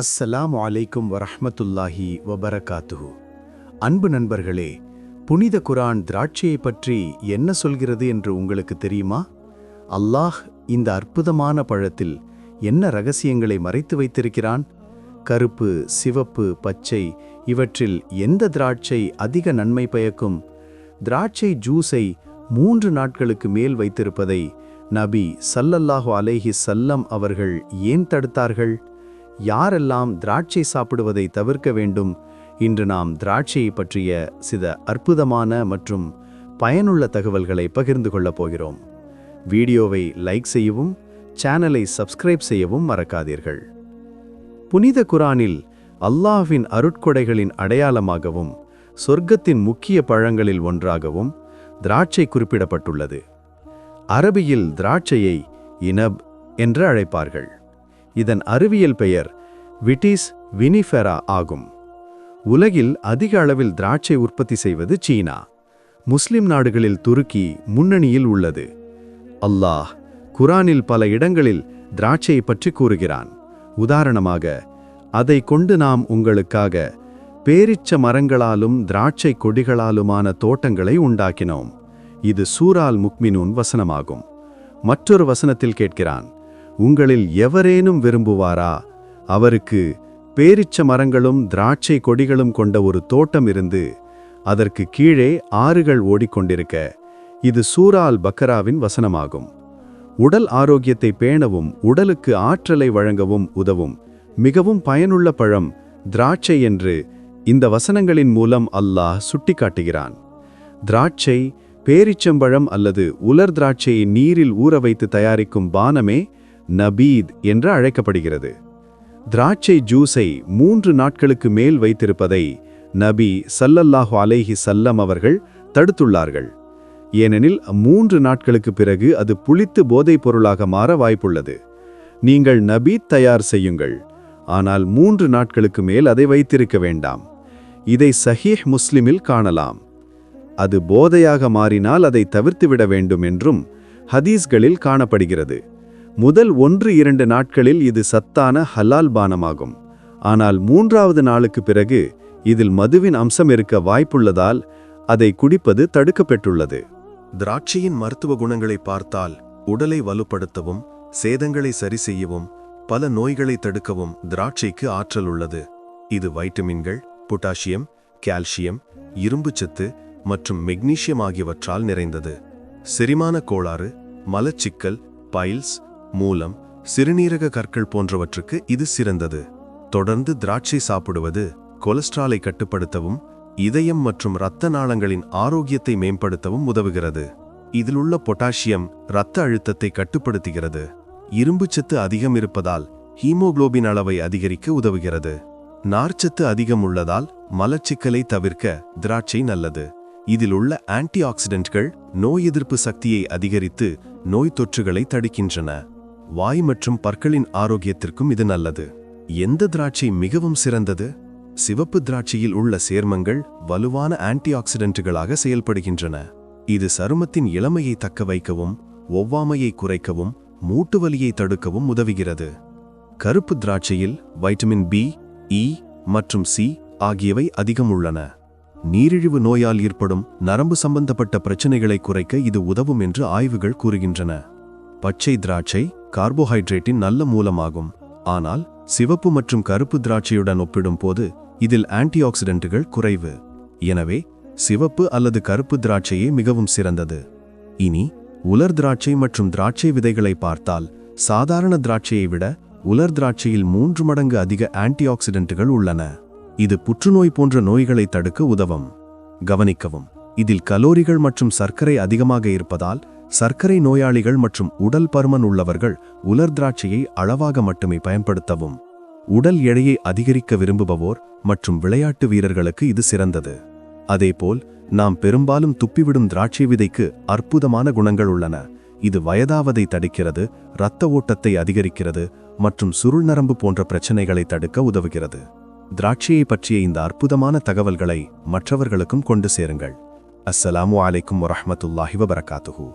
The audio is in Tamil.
அஸ்ஸலாமு அலைக்கும் வரஹமத்துல்லாஹி வபரகாத்துஹு. அன்பு நண்பர்களே புனித குரான் திராட்சையை பற்றி என்ன சொல்கிறது என்று உங்களுக்கு தெரியுமா? அல்லாஹ் இந்த அற்புதமான பழத்தில் என்ன ரகசியங்களை மறைத்து வைத்திருக்கிறான்? கருப்பு சிவப்பு பச்சை இவற்றில் எந்த திராட்சை அதிக நன்மை பயக்கும்? திராட்சை ஜூஸை மூன்று நாட்களுக்கு மேல் வைத்திருப்பதை நபி சல்லல்லாஹு அலைஹி சல்லம் அவர்கள் ஏன் தடுத்தார்கள்? யாரெல்லாம் திராட்சை சாப்பிடுவதை தவிர்க்க வேண்டும்? இன்று நாம் திராட்சையை பற்றிய சில அற்புதமான மற்றும் பயனுள்ள தகவல்களை பகிர்ந்து கொள்ளப் போகிறோம். வீடியோவை லைக் செய்யவும் சேனலை சப்ஸ்கிரைப் செய்யவும் மறக்காதீர்கள். புனித குரானில் அல்லாஹ்வின் அருட்கொடைகளின் அடையாளமாகவும் சொர்க்கத்தின் முக்கிய பழங்களில் ஒன்றாகவும் திராட்சை குறிப்பிடப்பட்டுள்ளது. அரபியில் திராட்சையை இனப் என்று அழைப்பார்கள். இதன் அறிவியல் பெயர் விட்டிஸ் வினிஃபெரா ஆகும். உலகில் அதிக அளவில் திராட்சை உற்பத்தி செய்வது சீனா. முஸ்லிம் நாடுகளில் துருக்கி முன்னணியில் உள்ளது. அல்லாஹ் குரானில் பல இடங்களில் திராட்சையை பற்றி கூறுகிறான். உதாரணமாக அதை கொண்டு நாம் உங்களுக்காக பேரிச்ச மரங்களாலும் திராட்சை கொடிகளாலுமான தோட்டங்களை உண்டாக்கினோம். இது சூரால் முக்மினூன் வசனமாகும். மற்றொரு வசனத்தில் கேட்கிறான் உங்களில் எவரேனும் விரும்புவாரா? அவருக்கு பேரிச்ச மரங்களும் திராட்சை கொடிகளும் கொண்ட ஒரு தோட்டம் இருந்து அதற்கு கீழே ஆறுகள் ஓடிக்கொண்டிருக்க இது சூரால் பக்கராவின் வசனமாகும். உடல் ஆரோக்கியத்தை பேணவும் உடலுக்கு ஆற்றலை வழங்கவும் உதவும் மிகவும் பயனுள்ள பழம் திராட்சை என்று இந்த வசனங்களின் மூலம் அல்லாஹ் சுட்டிக்காட்டுகிறான். திராட்சை பேரிச்சம்பழம் அல்லது உலர் திராட்சையை நீரில் ஊற வைத்து தயாரிக்கும் பானமே நபீத் என்று அழைக்கப்படுகிறது. திராட்சை ஜூஸை மூன்று நாட்களுக்கு மேல் வைத்திருப்பதை நபி சல்லல்லாஹு அலைஹி சல்லம் அவர்கள் தடுத்துள்ளார்கள். ஏனெனில் மூன்று நாட்களுக்கு பிறகு அது புளித்து போதைப் பொருளாக மாற வாய்ப்புள்ளது. நீங்கள் நபீத் தயார் செய்யுங்கள். ஆனால் மூன்று நாட்களுக்கு மேல் அதை வைத்திருக்க வேண்டாம். இதை சஹீஹ் முஸ்லிமில் காணலாம். அது போதையாக மாறினால் அதை தவிர்த்துவிட வேண்டும் என்றும் ஹதீஸ்களில் காணப்படுகிறது. முதல் ஒன்று இரண்டு நாட்களில் இது சத்தான ஹலால் பானமாகும். ஆனால் மூன்றாவது நாளுக்கு பிறகு இதில் மதுவின் அம்சம் இருக்க வாய்ப்புள்ளதால் அதை குடிப்பது தடுக்கப்பட்டுள்ளது திராட்சையின் மருத்துவ குணங்களை பார்த்தால் உடலை வலுப்படுத்தவும் சேதங்களை சரி செய்யவும் பல நோய்களை தடுக்கவும் திராட்சைக்கு ஆற்றல் உள்ளது. இது வைட்டமின்கள் பொட்டாசியம் கால்சியம் இரும்புச்சத்து மற்றும் மெக்னீசியம் ஆகியவற்றால் நிறைந்தது. செரிமான கோளாறு மலச்சிக்கல் பைல்ஸ் மூலம் சிறுநீரக கற்கள் போன்றவற்றுக்கு இது சிறந்தது. தொடர்ந்து திராட்சை சாப்பிடுவது கொலஸ்ட்ராலை கட்டுப்படுத்தவும் இதயம் மற்றும் இரத்த நாளங்களின் ஆரோக்கியத்தை மேம்படுத்தவும் உதவுகிறது. இதில் பொட்டாசியம் இரத்த அழுத்தத்தை கட்டுப்படுத்துகிறது. இரும்புச்சத்து அதிகம் இருப்பதால் ஹீமோகுளோபின் அளவை அதிகரிக்க உதவுகிறது. நார்ச்சத்து அதிகம் உள்ளதால் மலச்சிக்கலை தவிர்க்க திராட்சை நல்லது. இதில் உள்ள ஆன்டி ஆக்சிடென்ட்கள் நோய் எதிர்ப்பு சக்தியை அதிகரித்து நோய் தொற்றுகளை தடுக்கின்றன. வாய் மற்றும் பற்களின் ஆரோக்கியத்திற்கும் இது நல்லது. எந்த திராட்சை மிகவும் சிறந்தது? சிவப்பு திராட்சையில் உள்ள சேர்மங்கள் வலுவான ஆன்டிஆக்சிடென்ட்டுகளாக செயல்படுகின்றன. இது சருமத்தின் இளமையை தக்க வைக்கவும் ஒவ்வாமையை குறைக்கவும் மூட்டு வலியை தடுக்கவும் உதவுகிறது. கருப்பு திராட்சையில் வைட்டமின் பி இ மற்றும் சி ஆகியவை அதிகம் உள்ளன. நீரிழிவு நோயால் ஏற்படும் நரம்பு சம்பந்தப்பட்ட பிரச்சனைகளை குறைக்க இது உதவும் என்று ஆய்வுகள் கூறுகின்றன. பச்சை திராட்சை கார்போஹைட்ரேட்டின் நல்ல மூலமாகும். ஆனால் சிவப்பு மற்றும் கருப்பு திராட்சையுடன் ஒப்பிடும்போது இதில் ஆன்டி ஆக்சிடென்ட்டுகள் குறைவு. எனவே சிவப்பு அல்லது கருப்பு திராட்சையே மிகவும் சிறந்தது. இனி உலர் திராட்சை மற்றும் திராட்சை விதைகளை பார்த்தால் சாதாரண திராட்சையை விட உலர் திராட்சையில் மூன்று மடங்கு அதிக ஆன்டிஆக்சிடென்ட்டுகள் உள்ளன. இது புற்றுநோய் போன்ற நோய்களை தடுக்க உதவும். கவனிக்கவும். இதில் கலோரிகள் மற்றும் சர்க்கரை அதிகமாக இருப்பதால் சர்க்கரை நோயாளிகள் மற்றும் உடல் பருமன் உள்ளவர்கள் உலர் திராட்சையை அளவாக மட்டுமே பயன்படுத்தவும். உடல் எடையை அதிகரிக்க விரும்புபவோர் மற்றும் விளையாட்டு வீரர்களுக்கு இது சிறந்தது. அதேபோல் நாம் பெரும்பாலும் துப்பிவிடும் திராட்சை விதைக்கு அற்புதமான குணங்கள் உள்ளன. இது வயதாவதை தடுக்கிறது இரத்த ஓட்டத்தை அதிகரிக்கிறது மற்றும் சுருள் நரம்பு போன்ற பிரச்சனைகளை தடுக்க உதவுகிறது. திராட்சையை பற்றிய இந்த அற்புதமான தகவல்களை மற்றவர்களுக்கும் கொண்டு சேருங்கள். அஸ்ஸலாமு அலைக்கும் வரஹ்மத்துல்லாஹி வபரகாத்துஹூ.